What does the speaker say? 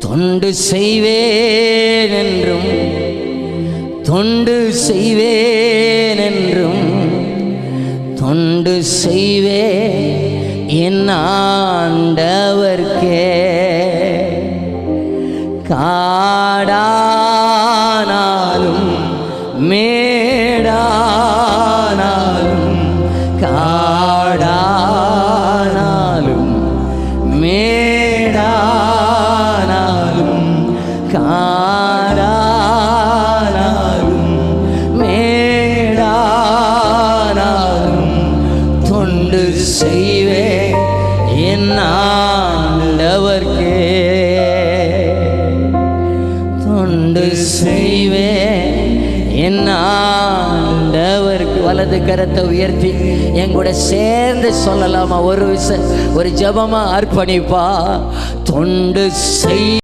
தொண்டு செய்வேன் என்றும் தொண்டு செய்வேன் என்றும் தொண்டு செய்வே என் ஆண்டவர்க்கே. காடானாலும் மேடானாலும் கா காடானாலும் மேடானாலும் தொண்டு செய்வே என் தொண்டு செய்வே என்னவர்க்கு வலது கரத்தை உயர்த்தி என் கூட சேர்ந்து சொல்லலாமா? ஒரு விச ஒரு ஜெபமா அர்ப்பணிப்பா. தொண்டு செய்